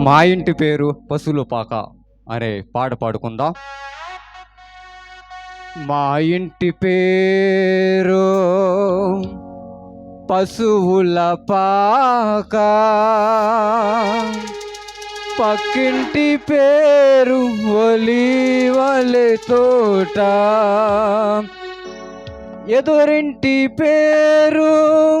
మా ఇంటి పేరు పశువుల పాక. అరే పాట పాడుకుందాం? మా ఇంటి పేరు పశువుల పాక. పక్కింటి పేరు ఒలివలె తోట. ఎదురింటి పేరు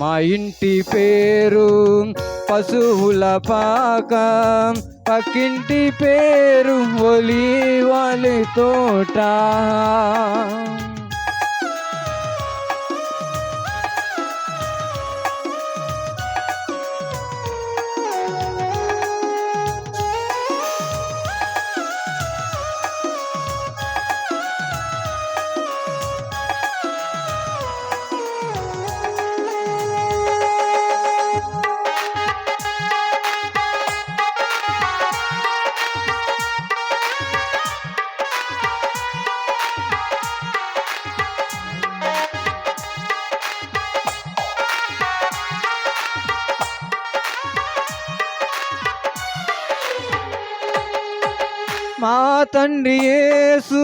మా ఇంటి పేరు పశువుల పాక. పక్కింటి పేరు ఒలివలి తోట. మా తండ్రి యేసు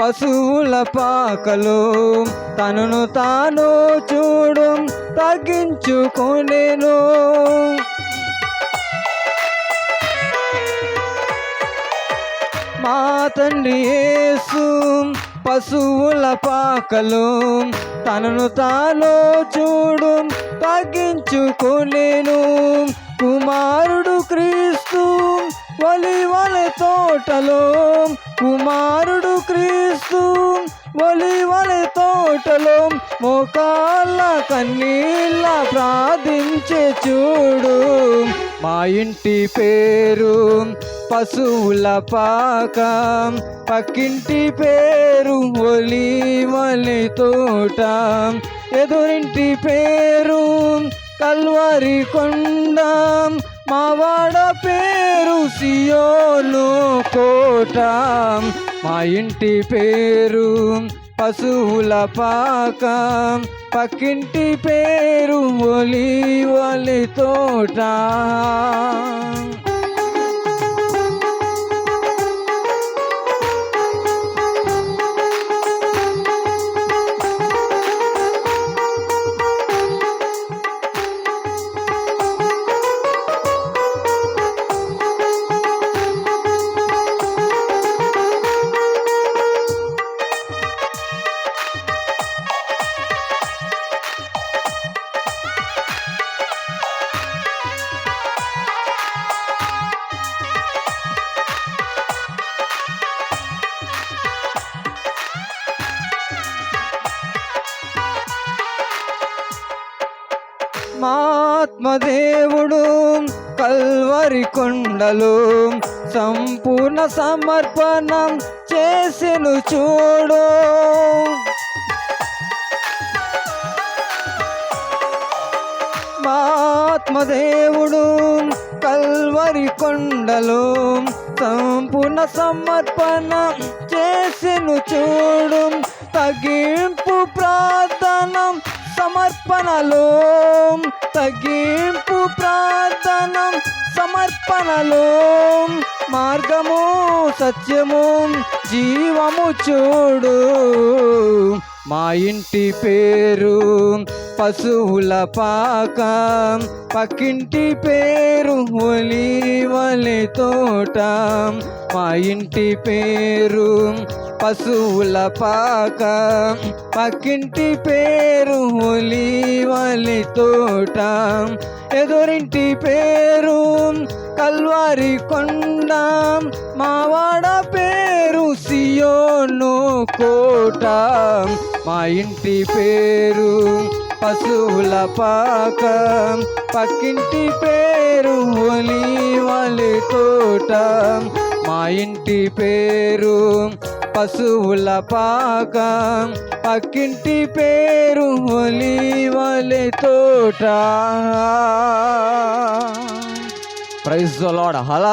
పశువుల పాకలు తనను తాను చూడు తగ్గించుకునేను. మా తండ్రి యేసు పశువుల పాకలు తనను తాను చూడు తగ్గించుకునేను. కుమారుడు క్రీస్తు ఒలివల తోటలో కుమారుడు క్రీస్తు ఒలివల తోటలో మోకాళ్ళ కన్నీళ్ళ ప్రార్థించే చూడు. మా ఇంటి పేరు పశువుల పాక పక్కింటి పేరు ఒలివలి తోట. ఎదురింటి పేరు కల్వరి కొండ మావాడ పేరు సియోలు తోట మా ఇంటి పేరు పశువుల పాక. పక్కింటి పేరు ఒలి తోట. మాత్మదేవుడు కల్వరి కొండలు సంపూర్ణ సమర్పణం చేసిను చూడు. మాత్మదేవుడు కల్వరి కొండలు సంపూర్ణ సమర్పణ చేసిను చూడు. తగ్గింపు సమర్పణలో తగ్గింపు ప్రార్థనం సమర్పణలో మార్గము సత్యము జీవము చూడు. మా ఇంటి పేరు పశువుల పాక పక్కింటి పేరు ఒలివలి తోట. మా ఇంటి పేరు పశువుల పాక పక్కింటి పేరు వాలి తోట ఎదురింటి పేరు కల్వారి కొండ మావాడ పేరు సియోను కోట. మా ఇంటి పేరు పశువుల పాక పక్కింటి పేరు ఒలివలి తోట. మా ఇంటి పేరు పశువుల పాక పక్కింటి పేరు ఒలివలి తోట. Praise lord హలా